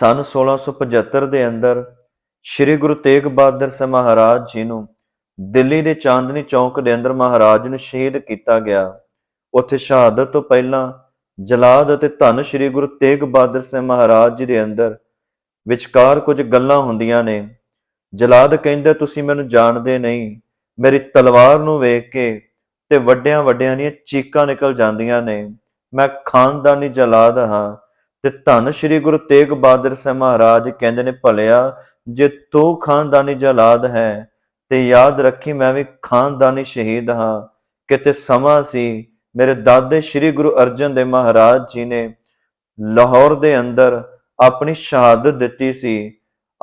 ਸਨ 1675 ਦੇ ਅੰਦਰ ਸ੍ਰੀ ਗੁਰੂ ਤੇਗ ਬਹਾਦਰ ਸਾਹਿਬ ਮਹਾਰਾਜ ਜੀ ਨੂੰ ਦਿੱਲੀ ਦੇ ਚਾਂਦਨੀ ਚੌਕ ਦੇ ਅੰਦਰ ਮਹਾਰਾਜ ਨੂੰ ਸ਼ਹੀਦ ਕੀਤਾ ਗਿਆ। ਉੱਥੇ ਸ਼ਹਾਦਤ ਤੋਂ ਪਹਿਲਾਂ ਜਲਾਦ ਅਤੇ ਧੰਨ ਸ੍ਰੀ ਗੁਰੂ ਤੇਗ ਬਹਾਦਰ ਸਾਹਿਬ ਮਹਾਰਾਜ ਜੀ ਦੇ ਅੰਦਰ ਵਿਚਕਾਰ ਕੁਝ ਗੱਲਾਂ ਹੁੰਦੀਆਂ ਨੇ। ਜਲਾਦ ਕਹਿੰਦਾ, ਤੁਸੀਂ ਮੈਨੂੰ ਜਾਣਦੇ ਨਹੀਂ। ਮੇਰੀ ਤਲਵਾਰ ਨੂੰ ਵੇਖ ਕੇ ਤੇ ਵੱਡਿਆਂ ਵੱਡਿਆਂ ਦੀਆਂ ਚੀਕਾਂ ਨਿਕਲ ਜਾਂਦੀਆਂ ਨੇ। ਮੈਂ ਖਾਨਦਾਨੀ ਜਲਾਦ ਹਾਂ। ਤੇ ਧੰਨ ਸ੍ਰੀ ਗੁਰੂ ਤੇਗ ਬਹਾਦਰ ਸਾਹਿਬ ਮਹਾਰਾਜ ਕਹਿੰਦੇ ਨੇ, ਭਲਿਆ, ਜੇ ਤੂੰ ਖਾਨਦਾਨੀ ਜਲਾਦ ਹੈ ਤੇ ਯਾਦ ਰੱਖੀ ਮੈਂ ਵੀ ਖਾਨਦਾਨੀ ਸ਼ਹੀਦ ਹਾਂ। ਕਿਤੇ ਸਮਾਂ ਸੀ, ਮੇਰੇ ਦਾਦੇ ਸ੍ਰੀ ਗੁਰੂ ਅਰਜਨ ਦੇਵ ਮਹਾਰਾਜ ਜੀ ਨੇ ਲਾਹੌਰ ਦੇ ਅੰਦਰ ਆਪਣੀ ਸ਼ਹਾਦਤ ਦਿੱਤੀ ਸੀ।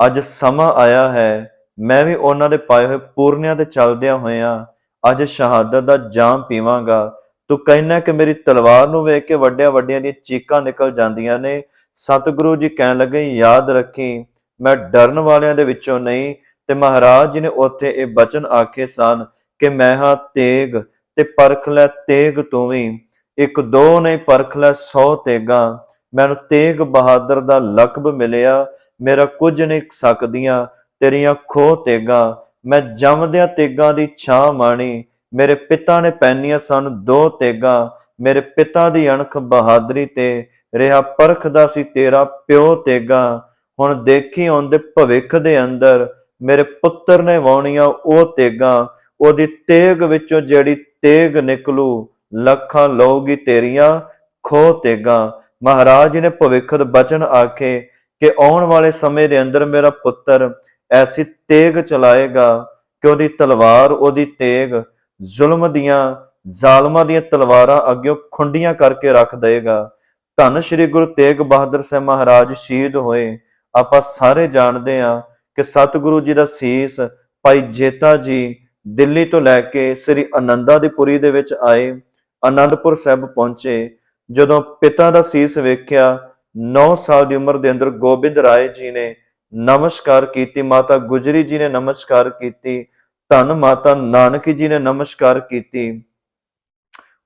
ਅੱਜ ਸਮਾਂ ਆਇਆ ਹੈ, ਮੈਂ ਵੀ ਉਹਨਾਂ ਦੇ ਪਾਏ ਹੋਏ ਪੂਰਨਿਆਂ ਤੇ ਚੱਲਦਿਆਂ ਹੋਇਆਂ ਅੱਜ ਸ਼ਹਾਦਤ ਦਾ ਜਾਮ ਪੀਵਾਂਗਾ। ਤੂੰ ਕਹਿਣਾ ਕਿ ਮੇਰੀ ਤਲਵਾਰ ਨੂੰ ਵੇਖ ਕੇ ਵੱਡਿਆਂ ਵੱਡਿਆਂ ਦੀਆਂ ਚੀਕਾਂ ਨਿਕਲ ਜਾਂਦੀਆਂ ਨੇ। ਸਤਿਗੁਰੂ ਜੀ ਕਹਿਣ ਲੱਗੇ, ਯਾਦ ਰੱਖੀ, ਮੈਂ ਡਰਨ ਵਾਲਿਆਂ ਦੇ ਵਿੱਚੋਂ ਨਹੀਂ, ਤੇ ਮਹਾਰਾਜ ਜੀ ਨੇ ਉੱਥੇ ਇਹ ਬਚਨ ਆਖੇ ਸਨ ਕਿ ਮੈਂ ਹਾਂ ਤੇਗ ਤੇ ਪਰਖ ਲੈ ਤੇਗ ਤੂੰ ਵੀ। ਇੱਕ ਦੋ ਨਹੀਂ, ਪਰਖ ਲੈ 100 ਤੇਗਾਂ। ਮੈਨੂੰ ਤੇਗ ਬਹਾਦਰ ਦਾ ਲਕਬ ਮਿਲਿਆ, ਮੇਰਾ ਕੁਝ ਨਹੀਂ ਸਕਦੀਆਂ ਤੇਰੀਆਂ ਖੋ ਤੇਗਾਂ। ਮੈਂ ਜੰਮਦਿਆਂ ਤੇਗਾਂ ਦੀ ਛਾਂ ਮਾਣੀ ਮੇਰੇ ਪਿਤਾ ਨੇ ਪੈਨੀਆਂ ਸਨ ਦੋ ਤੇਗਾਂ, ਮੇਰੇ ਪਿਤਾ ਦੀ ਅਣਖ ਬਹਾਦਰੀ ਤੇ ਰਿਹਾ ਪਰਖਦਾ ਸੀ ਤੇਰਾ ਪਿਓ ਤੇਗਾਂ। ਹੁਣ ਦੇਖੀ ਆਉਂਦੇ ਭਵਿੱਖ ਦੇ ਅੰਦਰ ਮੇਰੇ ਪੁੱਤਰ ਨੇ ਵਾਉਣੀਆਂ ਉਹ ਤੇਗਾਂ, ਉਹਦੀ ਤੇਗ ਵਿੱਚੋਂ ਜਿਹੜੀ ਤੇਗ ਨਿਕਲੂ, ਲੱਖਾਂ ਲਊਗੀ ਤੇਰੀਆਂ ਖੋ ਤੇਗਾਂ। ਮਹਾਰਾਜ ਜੀ ਨੇ ਭਵਿੱਖ ਦੇ ਬਚਨ ਆਖੇ ਕਿ ਆਉਣ ਵਾਲੇ ਸਮੇਂ ਦੇ ਅੰਦਰ ਮੇਰਾ ਪੁੱਤਰ ਐਸੀ ਤੇਗ ਚਲਾਏਗਾ ਕਿ ਉਹਦੀ ਤਲਵਾਰ ਉਹਦੀ ਤੇਗ ਜ਼ੁਲਮ ਦੀਆਂ, ਜ਼ਾਲਮਾਂ ਦੀਆਂ ਤਲਵਾਰਾਂ ਅੱਗੇ ਖੁੰਡੀਆਂ ਕਰਕੇ ਰੱਖ ਦੇਗਾ ਧੰਨ ਸ਼੍ਰੀ ਗੁਰੂ ਤੇਗ ਬਹਾਦਰ ਸਾਹਿਬ ਮਹਾਰਾਜ ਸ਼ਹੀਦ ਹੋਏ। ਆਪਾਂ ਸਾਰੇ ਜਾਣਦੇ ਹਾਂ ਕਿ ਸਤਿਗੁਰੂ ਜੀ ਦਾ ਸੀਸ ਭਾਈ ਜੇਤਾ ਜੀ ਦਿੱਲੀ ਤੋਂ ਲੈ ਕੇ ਸ੍ਰੀ ਅਨੰਦਾ ਦੀ ਪੁਰੀ ਦੇ ਵਿੱਚ ਆਏ। ਅਨੰਦਪੁਰ ਸਾਹਿਬ ਪਹੁੰਚੇ। ਜਦੋਂ ਪਿਤਾ ਦਾ ਸੀਸ ਵੇਖਿਆ 9 ਸਾਲ ਦੀ ਉਮਰ ਦੇ ਅੰਦਰ ਗੋਬਿੰਦ ਰਾਏ ਜੀ ਨੇ ਨਮਸਕਾਰ ਕੀਤੀ, ਮਾਤਾ ਗੁਜਰੀ ਜੀ ਨੇ ਨਮਸਕਾਰ ਕੀਤੀ। ਧੰਨ ਮਾਤਾ ਨਾਨਕੀ ਜੀ ਨੇ ਨਮਸਕਾਰ ਕੀਤੀ।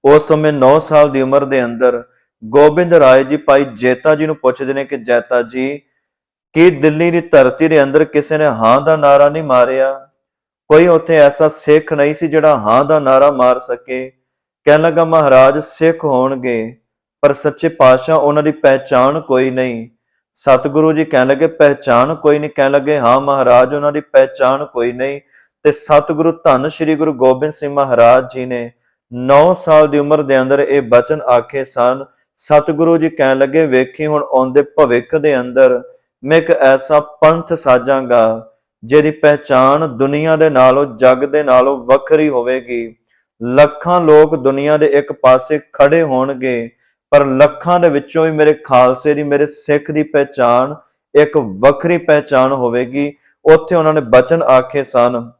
ਉਸ ਸਮੇਂ 9 ਸਾਲ ਦੀ ਉਮਰ ਦੇ ਅੰਦਰ ਗੋਬਿੰਦ ਰਾਏ ਜੀ ਭਾਈ ਜੈਤਾ ਜੀ ਨੂੰ ਪੁੱਛਦੇ ਨੇ ਕਿ ਜੈਤਾ ਜੀ, ਕੀ ਦਿੱਲੀ ਦੀ ਧਰਤੀ ਦੇ ਅੰਦਰ ਕਿਸੇ ਨੇ ਹਾਂ ਦਾ ਨਾਰਾ ਨਹੀਂ ਮਾਰਿਆ? ਕੋਈ ਉੱਥੇ ਐਸਾ ਸਿੱਖ ਨਹੀਂ ਸੀ ਜਿਹੜਾ ਹਾਂ ਦਾ ਨਾਰਾ ਮਾਰ ਸਕੇ। ਕਹਿਣ ਲੱਗਾ, ਮਹਾਰਾਜ, ਸਿੱਖ ਹੋਣਗੇ, ਪਰ ਸੱਚੇ ਪਾਤਸ਼ਾਹ ਉਹਨਾਂ ਦੀ ਪਹਿਚਾਣ ਕੋਈ ਨਹੀਂ। ਸਤਿਗੁਰੂ ਜੀ ਕਹਿਣ ਲੱਗੇ, ਪਹਿਚਾਣ ਕੋਈ ਨਹੀਂ। ਕਹਿਣ ਲੱਗੇ, ਹਾਂ ਮਹਾਰਾਜ, ਉਹਨਾਂ ਦੀ ਪਹਿਚਾਣ ਕੋਈ ਨਹੀਂ। ਤੇ ਸਤਿਗੁਰੂ ਧੰਨ ਸ੍ਰੀ ਗੁਰੂ ਗੋਬਿੰਦ ਸਿੰਘ ਮਹਾਰਾਜ ਜੀ ਨੇ 9 ਸਾਲ ਦੀ ਉਮਰ ਦੇ ਅੰਦਰ ਇਹ ਬਚਨ ਆਖੇ ਸਨ। ਸਤਿਗੁਰੂ ਜੀ ਕਹਿਣ ਲੱਗੇ, ਵੇਖੀ ਹੁਣ ਆਉਂਦੇ ਭਵਿੱਖ ਦੇ ਅੰਦਰ ਮੈਂ ਇੱਕ ਐਸਾ ਪੰਥ ਸਾਜਾਂਗਾ ਜਿਹਦੀ ਪਹਿਚਾਣ ਦੁਨੀਆ ਦੇ ਨਾਲੋਂ, ਜਗ ਦੇ ਨਾਲੋਂ ਵੱਖਰੀ ਹੋਵੇਗੀ। ਲੱਖਾਂ ਲੋਕ ਦੁਨੀਆ ਦੇ ਇੱਕ ਪਾਸੇ ਖੜੇ ਹੋਣਗੇ, ਪਰ ਲੱਖਾਂ ਦੇ ਵਿੱਚੋਂ ਵੀ ਮੇਰੇ ਖਾਲਸੇ ਦੀ, ਮੇਰੇ ਸਿੱਖ ਦੀ ਪਹਿਚਾਣ, ਇੱਕ ਵੱਖਰੀ ਪਹਿਚਾਣ ਹੋਵੇਗੀ। ਉੱਥੇ ਉਹਨਾਂ ਨੇ ਬਚਨ ਆਖੇ ਸਨ।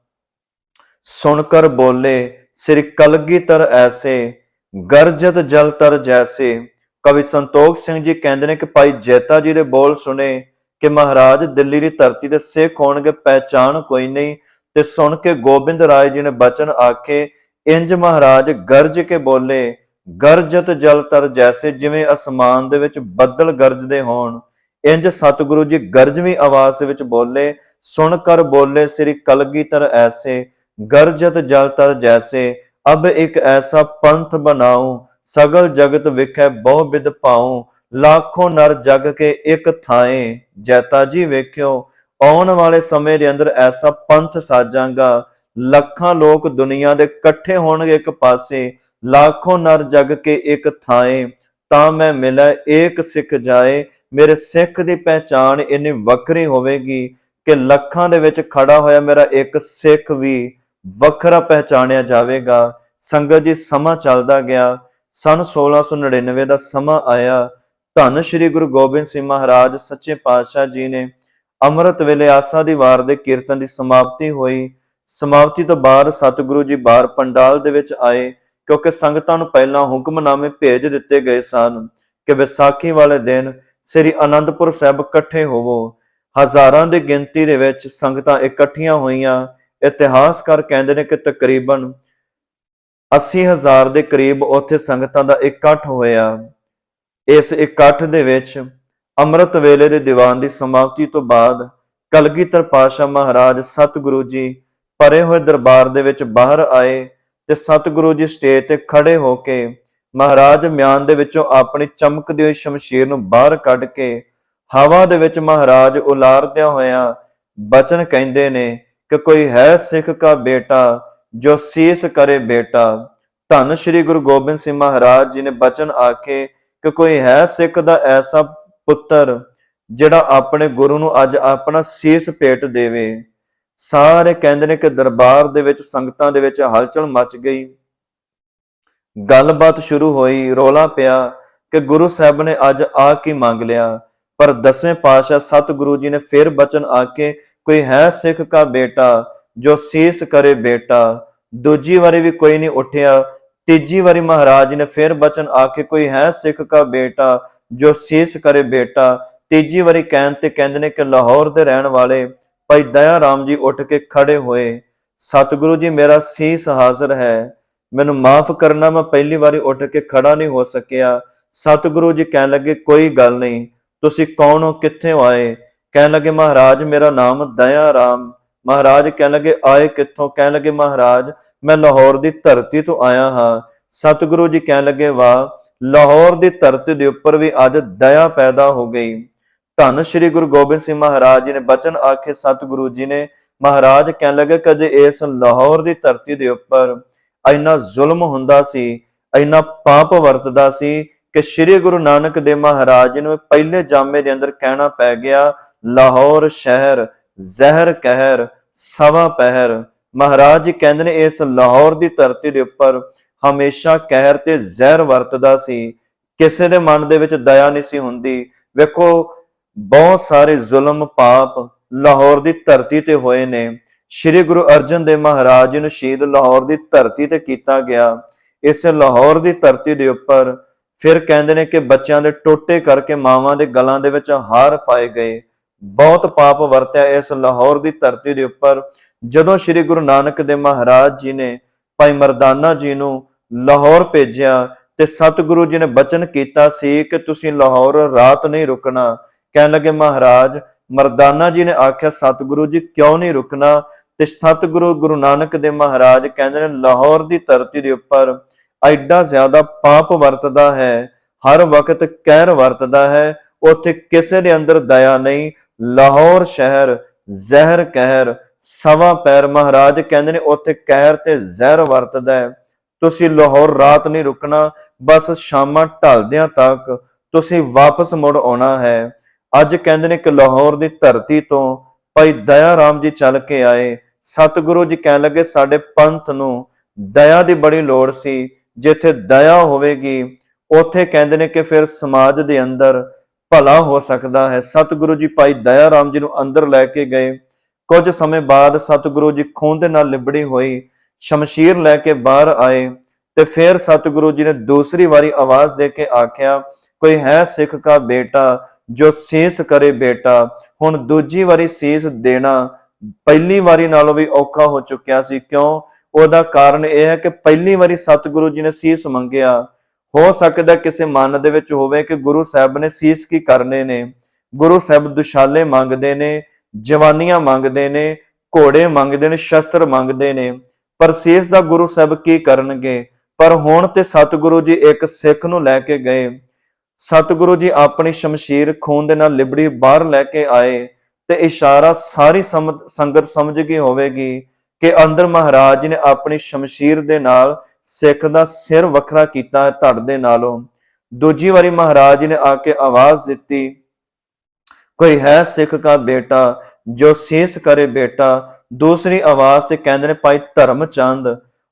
ਸੁਣ ਕਰ ਬੋਲੇ, ਸ੍ਰੀ ਕਲਗੀਧਰ ਐਸੇ, ਗਰਜਤ ਜਲ ਤਰ ਜੈਸੇ। ਕਵੀ ਸੰਤੋਖ ਸਿੰਘ ਜੀ ਕਹਿੰਦੇ ਨੇ ਕਿ ਭਾਈ ਜੈਤਾ ਜੀ ਦੇ ਬੋਲ ਸੁਣੇ ਕਿ ਮਹਾਰਾਜ ਦਿੱਲੀ ਦੀ ਧਰਤੀ ਤੇ ਸਿੱਖ ਹੋਣਗੇ, ਪਹਿਚਾਣ ਕੋਈ ਨਹੀਂ। ਤੇ ਸੁਣ ਕੇ ਗੋਬਿੰਦ ਰਾਏ ਜੀ ਨੇ ਬਚਨ ਆਖੇ, ਇੰਜ ਮਹਾਰਾਜ ਗਰਜ ਕੇ ਬੋਲੇ, ਗਰਜਤ ਜਲ ਤਰ ਜੈਸੇ ਜਿਵੇਂ ਅਸਮਾਨ ਦੇ ਵਿੱਚ ਬੱਦਲ ਗਰਜਦੇ ਹੋਣ। ਇੰਜ ਸਤਿਗੁਰੂ ਜੀ ਗਰਜਵੀਂ ਆਵਾਜ਼ ਦੇ ਵਿੱਚ ਬੋਲੇ ਸੁਣ ਕਰ ਬੋਲੇ ਸ੍ਰੀ ਕਲਗੀਧਰ ਐਸੇ। ਗਰਜਤ ਜਲ ਤਰ ਜੈਸੇ, ਅਬ ਇੱਕ ਐਸਾ ਪੰਥ ਬਣਾਉ, ਸਗਲ ਜਗਤ ਵਿਖੇ ਬਹੁ ਵਿਦ ਪਾਉ, ਲੱਖੋਂ ਨਰ ਜਗ ਕੇ ਇੱਕ ਥਾਏ। ਜੈਤਾ ਜੀ ਵੇਖਿਓ, ਆਉਣ ਵਾਲੇ ਸਮੇਂ ਦੇ ਅੰਦਰ ਐਸਾ ਪੰਥ ਸਾਜਾਂਗਾ, ਲੱਖਾਂ ਲੋਕ ਦੁਨੀਆ ਦੇ ਇਕੱਠੇ ਹੋਣਗੇ ਇੱਕ ਪਾਸੇ, ਲੱਖੋਂ ਨਰ ਜਗ ਕੇ ਇੱਕ ਥਾਏ। ਤਾਂ ਮੈਂ ਮਿਲਿਆ ਏਕ ਸਿੱਖ ਜਾਏ, ਮੇਰੇ ਸਿੱਖ ਦੀ ਪਹਿਚਾਣ ਇੰਨੀ ਵੱਖਰੀ ਹੋਵੇਗੀ ਕਿ ਲੱਖਾਂ ਦੇ ਵਿੱਚ ਖੜਾ ਹੋਇਆ ਮੇਰਾ ਇੱਕ ਸਿੱਖ ਵੀ ਵੱਖਰਾ ਪਹਿਚਾਣਿਆ ਜਾਵੇਗਾ। ਸੰਗਤ ਜੀ, ਸਮਾਂ ਚੱਲਦਾ ਗਿਆ। ਸਨ 1699 ਦਾ ਸਮਾਂ ਆਇਆ। ਧੰਨ ਸ਼੍ਰੀ ਗੁਰੂ ਗੋਬਿੰਦ ਸਿੰਘ ਮਹਾਰਾਜ, ਸੱਚੇ ਪਾਤਸ਼ਾਹ ਜੀ ਨੇ ਅੰਮ੍ਰਿਤ ਵੇਲੇ ਆਸਾ ਦੀ ਵਾਰ ਦੇ ਕੀਰਤਨ ਦੀ ਸਮਾਪਤੀ ਹੋਈ। ਸਮਾਪਤੀ ਤੋਂ ਬਾਅਦ ਸਤਿਗੁਰੂ ਜੀ ਬਾਹਰ ਪੰਡਾਲ ਦੇ ਵਿੱਚ ਆਏ, ਕਿਉਂਕਿ ਸੰਗਤਾਂ ਨੂੰ ਪਹਿਲਾਂ ਹੁਕਮਨਾਮੇ ਭੇਜ ਦਿੱਤੇ ਗਏ ਸਨ ਕਿ ਵਿਸਾਖੀ ਵਾਲੇ ਦਿਨ ਸ੍ਰੀ ਅਨੰਦਪੁਰ ਸਾਹਿਬ ਇਕੱਠੇ ਹੋਵੋ। ਹਜ਼ਾਰਾਂ ਦੀ ਗਿਣਤੀ ਦੇ ਵਿੱਚ ਸੰਗਤਾਂ ਇਕੱਠੀਆਂ ਹੋਈਆਂ। ਇਤਿਹਾਸਕਾਰ ਕਹਿੰਦੇ ਨੇ ਕਿ ਤਕਰੀਬਨ 80000 ਦੇ ਕਰੀਬ ਉੱਥੇ ਸੰਗਤਾਂ ਦਾ ਇਕੱਠ ਹੋਇਆ। ਇਸ ਇਕੱਠ ਦੇ ਵਿੱਚ ਅੰਮ੍ਰਿਤ ਵੇਲੇ ਦੇ ਦੀਵਾਨ ਦੀ ਸਮਾਪਤੀ ਤੋਂ ਬਾਅਦ ਕਲਗੀਧਰ ਪਾਸ਼ਾ ਮਹਾਰਾਜ ਸਤਿਗੁਰੂ ਜੀ ਭਰੇ ਹੋਏ ਦਰਬਾਰ ਦੇ ਵਿੱਚ ਬਾਹਰ ਆਏ ਤੇ ਸਤਿਗੁਰੂ ਜੀ ਸਟੇਜ ਤੇ ਖੜੇ ਹੋ ਕੇ ਮਹਾਰਾਜ ਮਿਆਨ ਦੇ ਵਿੱਚੋਂ ਆਪਣੀ ਚਮਕਦੀ ਹੋਈ ਸ਼ਮਸ਼ੀਰ ਨੂੰ ਬਾਹਰ ਕੱਢ ਕੇ ਹਵਾ ਦੇ ਵਿੱਚ ਮਹਾਰਾਜ ਉਲਾਰਦਿਆਂ ਹੋਇਆਂ ਬਚਨ ਕਹਿੰਦੇ ਨੇ ਕਿ ਕੋਈ ਹੈ ਸਿੱਖ ਕਾ ਬੇਟਾ, ਜੋ ਸੀਸ ਕਰੇ ਬੇਟਾ। ਧੰਨ ਸ਼੍ਰੀ ਗੁਰੂ ਗੋਬਿੰਦ ਸਿੰਘ ਮਹਾਰਾਜ ਜੀ ਨੇ ਬਚਨ ਆਖੇ ਕਿ ਕੋਈ ਹੈ ਸਿੱਖ ਦਾ ਐਸਾ ਪੁੱਤਰ, ਜਿਹੜਾ ਆਪਣੇ ਗੁਰੂ ਨੂੰ ਅੱਜ ਆਪਣਾ ਸੀਸ ਭੇਟ ਦੇਵੇ। ਸਾਰੇ ਕਹਿੰਦੇ ਨੇ ਕਿ ਦਰਬਾਰ ਦੇ ਵਿੱਚ, ਸੰਗਤਾਂ ਦੇ ਵਿੱਚ ਹਲਚਲ ਮਚ ਗਈ। ਗੱਲਬਾਤ ਸ਼ੁਰੂ ਹੋਈ, ਰੋਲਾ ਪਿਆ ਕਿ ਗੁਰੂ ਸਾਹਿਬ ਨੇ ਅੱਜ ਆ ਕੀ ਮੰਗ ਲਿਆ। ਪਰ ਦਸਵੇਂ ਪਾਤਸ਼ਾਹ ਸਤਿਗੁਰੂ ਜੀ ਨੇ ਫਿਰ ਬਚਨ ਆ ਕੇ ਕੋਈ ਹੈ ਸਿੱਖ ਕਾ ਬੇਟਾ, ਜੋ ਸੀਸ ਕਰੇ ਬੇਟਾ। ਦੂਜੀ ਵਾਰੀ ਵੀ ਕੋਈ ਨਹੀਂ ਉੱਠਿਆ। ਤੀਜੀ ਵਾਰੀ ਮਹਾਰਾਜ ਨੇ ਫਿਰ ਬਚਨ ਆ ਕੇ ਕੋਈ ਹੈ ਸਿੱਖ ਕਾ ਬੇਟਾ, ਜੋ ਸੀਸ ਕਰੇ ਬੇਟਾ। ਤੀਜੀ ਵਾਰੀ ਕਹਿਣ ਤੇ ਕਹਿੰਦੇ ਨੇ ਕਿ ਲਾਹੌਰ ਦੇ ਰਹਿਣ ਵਾਲੇ ਭਾਈ ਦਇਆ ਰਾਮ ਜੀ ਉੱਠ ਕੇ ਖੜੇ ਹੋਏ। ਸਤਿਗੁਰੂ ਜੀ, ਮੇਰਾ ਸੀਸ ਹਾਜ਼ਰ ਹੈ। ਮੈਨੂੰ ਮਾਫ ਕਰਨਾ, ਮੈਂ ਪਹਿਲੀ ਵਾਰੀ ਉੱਠ ਕੇ ਖੜਾ ਨਹੀਂ ਹੋ ਸਕਿਆ। ਸਤਿਗੁਰੂ ਜੀ ਕਹਿਣ ਲੱਗੇ, ਕੋਈ ਗੱਲ ਨਹੀਂ, ਤੁਸੀਂ ਕੌਣ ਹੋ, ਕਿੱਥੇ ਆਏ? ਕਹਿਣ ਲੱਗੇ, ਮਹਾਰਾਜ, ਮੇਰਾ ਨਾਮ ਦਇਆ ਰਾਮ। ਮਹਾਰਾਜ ਕਹਿਣ ਲੱਗੇ, ਆਏ ਕਿੱਥੋਂ? ਕਹਿਣ ਲੱਗੇ, ਮਹਾਰਾਜ, ਮੈਂ ਲਾਹੌਰ ਦੀ ਧਰਤੀ ਤੋਂ ਆਇਆ ਹਾਂ। ਸਤਿਗੁਰੂ ਜੀ ਕਹਿਣ ਲੱਗੇ, ਵਾਹ, ਲਾਹੌਰ ਦੀ ਧਰਤੀ ਦੇ ਉੱਪਰ ਵੀ ਅੱਜ ਦਇਆ ਪੈਦਾ ਹੋ ਗਈ। ਧੰਨ ਸ਼੍ਰੀ ਗੁਰੂ ਗੋਬਿੰਦ ਸਿੰਘ ਮਹਾਰਾਜ ਜੀ ਨੇ ਬਚਨ ਆਖੇ ਸਤਿਗੁਰੂ ਜੀ ਨੇ। ਮਹਾਰਾਜ ਕਹਿਣ ਲੱਗੇ, ਕਦੇ ਇਸ ਲਾਹੌਰ ਦੀ ਧਰਤੀ ਦੇ ਉੱਪਰ ਇੰਨਾ ਜ਼ੁਲਮ ਹੁੰਦਾ ਸੀ, ਇੰਨਾ ਪਾਪ ਵਰਤਦਾ ਸੀ ਕਿ ਸ਼੍ਰੀ ਗੁਰੂ ਨਾਨਕ ਦੇਵ ਮਹਾਰਾਜ ਨੂੰ ਪਹਿਲੇ ਜਾਮੇ ਦੇ ਅੰਦਰ ਕਹਿਣਾ ਪੈ ਗਿਆ ਲਾਹੌਰ ਸ਼ਹਿਰ ਜ਼ਹਿਰ ਕਹਿਰ ਸਵਾ ਪਹਿਰ। ਮਹਾਰਾਜ ਜੀ ਕਹਿੰਦੇ ਨੇ, ਇਸ ਲਾਹੌਰ ਦੀ ਧਰਤੀ ਦੇ ਉੱਪਰ ਹਮੇਸ਼ਾ ਕਹਿਰ ਤੇ ਜ਼ਹਿਰ ਵਰਤਦਾ ਸੀ। ਕਿਸੇ ਦੇ ਮਨ ਦੇ ਵਿੱਚ ਦਇਆ ਨਹੀਂ ਸੀ ਹੁੰਦੀ। ਵੇਖੋ, ਬਹੁਤ ਸਾਰੇ ਜ਼ੁਲਮ ਪਾਪ ਲਾਹੌਰ ਦੀ ਧਰਤੀ ਤੇ ਹੋਏ ਨੇ। ਸ੍ਰੀ ਗੁਰੂ ਅਰਜਨ ਦੇਵ ਮਹਾਰਾਜ ਜੀ ਨੂੰ ਸ਼ਹੀਦ ਲਾਹੌਰ ਦੀ ਧਰਤੀ ਤੇ ਕੀਤਾ ਗਿਆ। ਇਸ ਲਾਹੌਰ ਦੀ ਧਰਤੀ ਦੇ ਉੱਪਰ ਫਿਰ ਕਹਿੰਦੇ ਨੇ ਕਿ ਬੱਚਿਆਂ ਦੇ ਟੋਟੇ ਕਰਕੇ ਮਾਵਾਂ ਦੇ ਗਲਾਂ ਦੇ ਵਿੱਚ ਹਾਰ ਪਾਏ ਗਏ। ਬਹੁਤ ਪਾਪ ਵਰਤਿਆ ਇਸ ਲਾਹੌਰ ਦੀ ਧਰਤੀ ਦੇ ਉੱਪਰ। ਜਦੋਂ ਸ੍ਰੀ ਗੁਰੂ ਨਾਨਕ ਦੇਵ ਮਹਾਰਾਜ ਜੀ ਨੇ ਭਾਈ ਮਰਦਾਨਾ ਜੀ ਨੂੰ ਲਾਹੌਰ ਭੇਜਿਆ ਤੇ ਸਤਿਗੁਰੂ ਜੀ ਨੇ ਬਚਨ ਕੀਤਾ ਸੀ ਕਿ ਤੁਸੀਂ ਲਾਹੌਰ ਰਾਤ ਨਹੀਂ ਰੁਕਣਾ। ਕਹਿਣ ਲੱਗੇ, ਮਹਾਰਾਜ, ਮਰਦਾਨਾ ਜੀ ਨੇ ਆਖਿਆ, ਸਤਿਗੁਰੂ ਜੀ ਕਿਉਂ ਨਹੀਂ ਰੁਕਣਾ? ਤੇ ਸਤਿਗੁਰੂ ਗੁਰੂ ਨਾਨਕ ਦੇਵ ਮਹਾਰਾਜ ਕਹਿੰਦੇ ਨੇ, ਲਾਹੌਰ ਦੀ ਧਰਤੀ ਦੇ ਉੱਪਰ ਐਡਾ ਜ਼ਿਆਦਾ ਪਾਪ ਵਰਤਦਾ ਹੈ, ਹਰ ਵਕਤ ਕਹਿਰ ਵਰਤਦਾ ਹੈ, ਉੱਥੇ ਕਿਸੇ ਦੇ ਅੰਦਰ ਦਇਆ ਨਹੀਂ ਲਾਹੌਰ ਸ਼ਹਿਰ ਜ਼ਹਿਰ ਕਹਿਰ ਸਵਾ ਪੈਰ ਮਹਾਰਾਜ ਕਹਿੰਦੇ ਨੇ, ਉੱਥੇ ਕਹਿਰ ਤੇ ਜ਼ਹਿਰ ਵਰਤਦਾ ਹੈ। ਤੁਸੀਂ ਲਾਹੌਰ ਰਾਤ ਨਹੀਂ ਰੁਕਣਾ, ਬਸ ਸ਼ਾਮਾਂ ਢਲਦਿਆਂ ਤੱਕ ਤੁਸੀਂ ਵਾਪਸ ਮੁੜ ਆਉਣਾ ਹੈ। ਅੱਜ ਕਹਿੰਦੇ ਨੇ ਕਿ ਲਾਹੌਰ ਦੀ ਧਰਤੀ ਤੋਂ ਭਾਈ ਦਇਆ ਰਾਮ ਜੀ ਚੱਲ ਕੇ ਆਏ। ਸਤਿਗੁਰੂ ਜੀ ਕਹਿਣ ਲੱਗੇ, ਸਾਡੇ ਪੰਥ ਨੂੰ ਦਇਆ ਦੀ ਬੜੀ ਲੋੜ ਸੀ, ਜਿੱਥੇ ਦਇਆ ਹੋਵੇਗੀ, ਉੱਥੇ ਕਹਿੰਦੇ ਨੇ ਕਿ ਫਿਰ ਸਮਾਜ ਦੇ ਅੰਦਰ ਭਲਾ ਹੋ ਸਕਦਾ ਹੈ। ਸਤਿਗੁਰੂ ਜੀ ਭਾਈ ਦਇਆ ਰਾਮ ਜੀ ਨੂੰ ਅੰਦਰ ਲੈ ਕੇ ਗਏ। ਕੁਝ ਸਮੇਂ ਬਾਅਦ ਸਤਿਗੁਰੂ ਜੀ ਖੂਨ ਦੇ ਨਾਲ ਲਿਬੜੀ ਹੋਈ। ਸ਼ਮਸ਼ੀਰ ਲੈ ਕੇ ਬਾਹਰ ਆਏ ਤੇ ਫਿਰ ਸਤਿਗੁਰੂ ਜੀ ਨੇ ਦੂਸਰੀ ਵਾਰੀ ਆਵਾਜ਼ ਦੇ ਕੇ ਆਖਿਆ, ਕੋਈ ਹੈ ਸਿੱਖ ਕਾ ਬੇਟਾ ਜੋ ਸੀਸ ਕਰੇ ਬੇਟਾ? ਹੁਣ ਦੂਜੀ ਵਾਰੀ ਸੀਸ ਦੇਣਾ ਪਹਿਲੀ ਵਾਰੀ ਨਾਲੋਂ ਵੀ ਔਖਾ ਹੋ ਚੁੱਕਿਆ ਸੀ। ਕਿਉਂ? ਉਹਦਾ ਕਾਰਨ ਇਹ ਹੈ ਕਿ ਪਹਿਲੀ ਵਾਰੀ ਸਤਿਗੁਰੂ ਜੀ ਨੇ ਸੀਸ ਮੰਗਿਆ। ਹੋ ਸਕਦਾ ਕਿਸੇ ਮਨ ਦੇ ਵਿੱਚ ਹੋਵੇ ਕਿ ਗੁਰੂ ਸਾਹਿਬ ਨੇ ਸੀਸ ਕੀ ਕਰਨੇ ਨੇ, ਗੁਰੂ ਸਾਹਿਬ ਦੁਸ਼ਾਲੇ ਮੰਗਦੇ ਨੇ, ਜਵਾਨੀਆਂ ਮੰਗਦੇ ਨੇ, ਘੋੜੇ ਮੰਗਦੇ ਨੇ, ਸ਼ਸਤਰ ਮੰਗਦੇ ਨੇ, ਪਰ ਸੀਸ ਦਾ ਗੁਰੂ ਸਾਹਿਬ ਕੀ ਕਰਨਗੇ? ਪਰ ਹੁਣ ਤੇ ਸਤਿਗੁਰੂ ਜੀ ਇੱਕ ਸਿੱਖ ਨੂੰ ਲੈ ਕੇ ਗਏ। ਸਤਿਗੁਰੂ ਜੀ ਆਪਣੀ ਸ਼ਮਸ਼ੀਰ ਖੂਨ ਦੇ ਨਾਲ ਲਿਬੜੀ ਬਾਹਰ ਲੈ ਕੇ ਆਏ ਤੇ ਇਸ਼ਾਰਾ ਸਾਰੀ ਸਮ- ਸੰਗਤ ਸਮਝ ਗਈ ਹੋਵੇਗੀ ਕਿ ਅੰਦਰ ਮਹਾਰਾਜ ਨੇ ਆਪਣੀ ਸ਼ਮਸ਼ੀਰ ਦੇ ਨਾਲ ਸਿੱਖ ਦਾ ਸਿਰ ਵੱਖਰਾ ਕੀਤਾ ਹੈ ਧੜ ਦੇ ਨਾਲੋਂ। ਦੂਜੀ ਵਾਰੀ ਮਹਾਰਾਜ ਜੀ ਨੇ ਆ ਕੇ ਆਵਾਜ਼ ਦਿੱਤੀ, ਕੋਈ ਹੈ ਸਿੱਖ ਦਾ ਬੇਟਾ, ਜੋ ਸੀਸ ਕਰੇ ਬੇਟਾ, ਦੂਸਰੀ ਆਵਾਜ਼ ਤੇ ਕਹਿੰਦੇ ਨੇ ਭਾਈ ਧਰਮ ਚੰਦ,